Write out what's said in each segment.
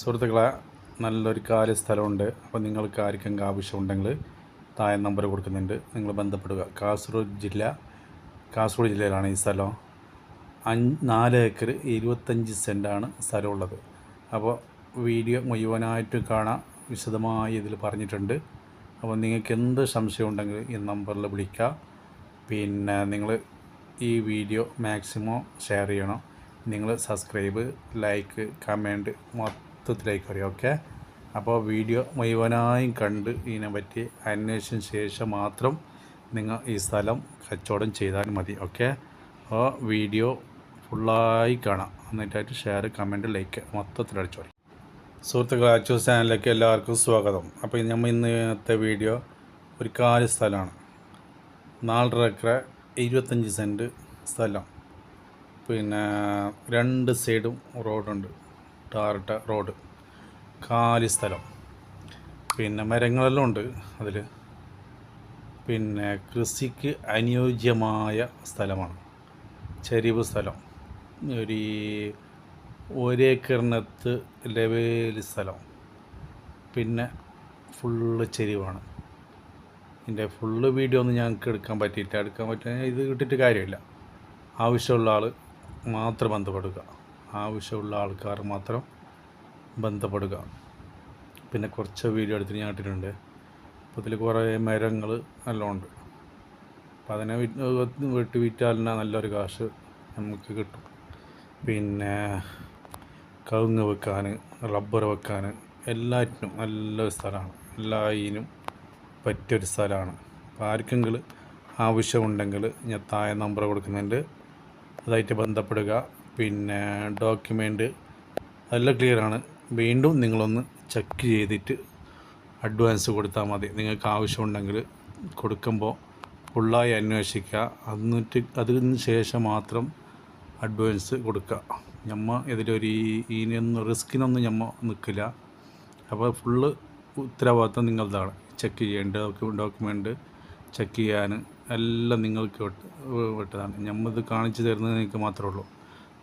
സുഹൃത്തുക്കളെ നല്ലൊരു കാൽ സ്ഥലമുണ്ട് അപ്പോൾ നിങ്ങൾക്ക് ആർക്കെങ്കിലും ആവശ്യമുണ്ടെങ്കിൽ താഴെ നമ്പർ കൊടുക്കുന്നുണ്ട്. നിങ്ങൾ ബന്ധപ്പെടുക. കാസർഗോഡ് ജില്ല കാസർഗോഡ് ജില്ലയിലാണ് ഈ സ്ഥലം. അഞ്ച് നാല് ഏക്കർ ഇരുപത്തഞ്ച് സെന്റാണ് സ്ഥലമുള്ളത്. അപ്പോൾ വീഡിയോ മുഴുവനായിട്ട് കാണാം. വിശദമായി ഇതിൽ പറഞ്ഞിട്ടുണ്ട്. അപ്പോൾ നിങ്ങൾക്ക് എന്ത് സംശയം ഉണ്ടെങ്കിൽ ഈ നമ്പറിൽ വിളിക്കുക പിന്നെ നിങ്ങൾ ഈ വീഡിയോ മാക്സിമം ഷെയർ ചെയ്യണം. നിങ്ങൾ സബ്സ്ക്രൈബ് ലൈക്ക് കമന്റ് മൊത്തത്തിലേക്ക് അറിയാം ഓക്കെ? അപ്പോൾ വീഡിയോ മുഴുവനായും കണ്ട് ഇതിനെപ്പറ്റി അന്വേഷിച്ച ശേഷം മാത്രം നിങ്ങൾ ഈ സ്ഥലം കച്ചവടം ചെയ്താൽ മതി. ഓക്കെ? അപ്പോൾ വീഡിയോ ഫുള്ളായി കാണാം. എന്നിട്ടായിട്ട് ഷെയർ കമന്റ് ലൈക്ക് മൊത്തത്തിൽ അടിച്ചോളി സുഹൃത്തുക്കൾ അച്ചൂസ് ചാനലിലേക്ക് എല്ലാവർക്കും സ്വാഗതം. അപ്പോൾ നമ്മൾ ഇന്നത്തെ വീഡിയോ ഒരു കാൽ സ്ഥലമാണ് നാലര ഏക്കർ ഇരുപത്തഞ്ച് സെന്റ് സ്ഥലം. പിന്നെ രണ്ട് സൈഡും റോഡുണ്ട് ടാറിട്ട റോഡ്. കാലി സ്ഥലം. പിന്നെ മരങ്ങളെല്ലാം ഉണ്ട് അതിൽ പിന്നെ കൃഷിക്ക് അനുയോജ്യമായ സ്ഥലമാണ്. ചരിവ് സ്ഥലം. ഒരു ഒരേക്കറിനകത്ത് ലെവൽ സ്ഥലം. പിന്നെ ഫുള്ള് ചെരിവാണ്. ഇതിന്റെ ഫുള്ള് വീഡിയോ ഒന്നും ഞങ്ങൾക്ക് എടുക്കാൻ പറ്റിയില്ല. എടുക്കാൻ പറ്റുന്ന ഇത് കിട്ടിയിട്ട് കാര്യമില്ല. ആവശ്യമുള്ള ആൾ മാത്രം ബന്ധപ്പെടുക. ആവശ്യമുള്ള ആൾക്കാർ മാത്രം ബന്ധപ്പെടുക. പിന്നെ കുറച്ച് വീഡിയോ എടുത്തിട്ട് ഞാൻ ഇട്ടിട്ടുണ്ട്. അപ്പോൾ ഇതിൽ കുറേ മരങ്ങൾ എല്ലാം ഉണ്ട് അപ്പം അതിനെ വെട്ടി വിറ്റാൽ നല്ലൊരു കാശ് നമുക്ക് കിട്ടും. പിന്നെ കവുങ്ങ് വെക്കാൻ റബ്ബർ വെക്കാൻ എല്ലാറ്റിനും നല്ലൊരു സ്ഥലമാണ്. എല്ലാ ഇതിനും പറ്റിയൊരു സ്ഥലമാണ്. അപ്പോൾ ആർക്കെങ്കിലും ആവശ്യമുണ്ടെങ്കിൽ ഞാൻ താഴെ നമ്പർ കൊടുക്കുന്നുണ്ട്. അതായിട്ട് ബന്ധപ്പെടുക. പിന്നെ ഡോക്യുമെന്റ് എല്ലാം ക്ലിയറാണ് വീണ്ടും നിങ്ങളൊന്ന് ചെക്ക് ചെയ്തിട്ട് അഡ്വാൻസ് കൊടുത്താൽ മതി. നിങ്ങൾക്ക് ആവശ്യമുണ്ടെങ്കിൽ കൊടുക്കുമ്പോൾ ഫുള്ളായി അന്വേഷിക്കുക. എന്നിട്ട് അതിന് ശേഷം മാത്രം അഡ്വാൻസ് കൊടുക്കുക. ഞമ്മ ഇതിലൊരു ഇതിനൊന്നും റിസ്കിനൊന്നും ഞമ്മ നിൽക്കില്ല. അപ്പോൾ ഫുള്ള് ഉത്തരവാദിത്വം നിങ്ങളതാണ് ചെക്ക് ചെയ്യേണ്ട ഡോക്യുമെന്റ് ചെക്ക് ചെയ്യാൻ എല്ലാം നിങ്ങൾക്ക് വിട്ട് വിട്ടതാണ്. ഞമ്മത് കാണിച്ചു തരുന്നത് നിങ്ങൾക്ക് മാത്രമേ ഉള്ളൂ.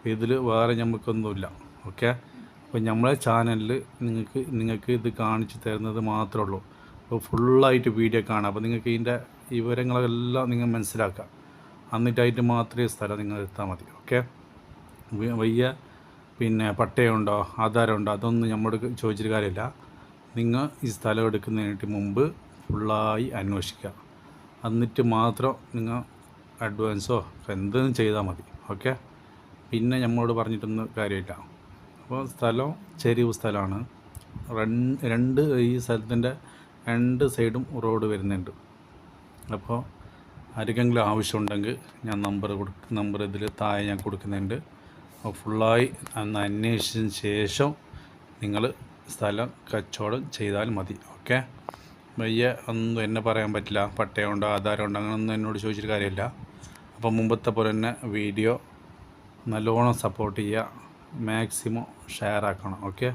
ഇതിൽ വേറെ ഞമ്മക്കൊന്നുമില്ല. ഓക്കെ അപ്പോൾ നമ്മളെ ചാനലിൽ നിങ്ങൾക്ക് നിങ്ങൾക്ക് ഇത് കാണിച്ചു തരുന്നത് മാത്രമേ ഉള്ളൂ. അപ്പോൾ ഫുള്ളായിട്ട് വീഡിയോ കാണാം. അപ്പോൾ നിങ്ങൾക്ക് ഇതിന്റെ വിവരങ്ങളെല്ലാം നിങ്ങൾ മനസ്സിലാക്കാം. എന്നിട്ടായിട്ട് മാത്രമേ സ്ഥലം നിങ്ങൾ എത്താൻ മതി. ഓക്കെ വയ്യ പിന്നെ പട്ടയമുണ്ടോ ആധാരമുണ്ടോ അതൊന്നും നമ്മുടെ ചോദിച്ചിട്ട് കാര്യമില്ല. നിങ്ങൾ ഈ സ്ഥലം എടുക്കുന്നതിനായിട്ട് മുമ്പ് ഫുള്ളായി അന്വേഷിക്കുക. എന്നിട്ട് മാത്രം നിങ്ങൾ അഡ്വാൻസോ എന്തെങ്കിലും ചെയ്താൽ മതി. ഓക്കെ പിന്നെ നമ്മളോട് പറഞ്ഞിട്ടൊന്നും കാര്യമില്ല. അപ്പോൾ സ്ഥലം ചെരിവ് സ്ഥലമാണ്. രണ്ട് ഈ സ്ഥലത്തിന്റെ രണ്ട് സൈഡും റോഡ് വരുന്നുണ്ട്. അപ്പോൾ ആർക്കെങ്കിലും ആവശ്യമുണ്ടെങ്കിൽ ഞാൻ നമ്പർ കൊടു നമ്പർ ഇതിൽ താഴെ ഞാൻ കൊടുക്കുന്നുണ്ട്. അപ്പോൾ ഫുള്ളായി അന്ന് അന്വേഷിച്ചതിന് ശേഷം നിങ്ങൾ സ്ഥലം കച്ചവടം ചെയ്താൽ മതി. ഓക്കെ? വയ്യ ഒന്നും എന്നെ പറയാൻ പറ്റില്ല. പട്ടയമുണ്ടോ ആധാരമുണ്ടോ അങ്ങനെയൊന്നും എന്നോട് ചോദിച്ചിട്ട് കാര്യമില്ല. അപ്പോൾ മുമ്പത്തെ പോലെ തന്നെ വീഡിയോ നല്ലോണം സപ്പോർട്ട് ചെയ്യുക. മാക്സിമം ഷെയർ ആക്കണം ഓക്കെ?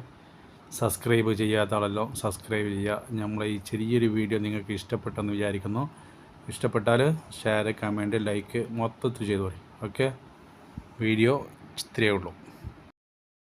സബ്സ്ക്രൈബ് ചെയ്യാത്ത ആളല്ലോ സബ്സ്ക്രൈബ് ചെയ്യുക. നമ്മളെ ഈ ചെറിയൊരു വീഡിയോ നിങ്ങൾക്ക് ഇഷ്ടപ്പെട്ടെന്ന് വിചാരിക്കുന്നു. ഇഷ്ടപ്പെട്ടാൽ ഷെയർ കമന്റ് ലൈക്ക് മൊത്തത്തിൽ ചെയ്തോളി ഓക്കെ? വീഡിയോ ഇത്രയേ ഉള്ളൂ.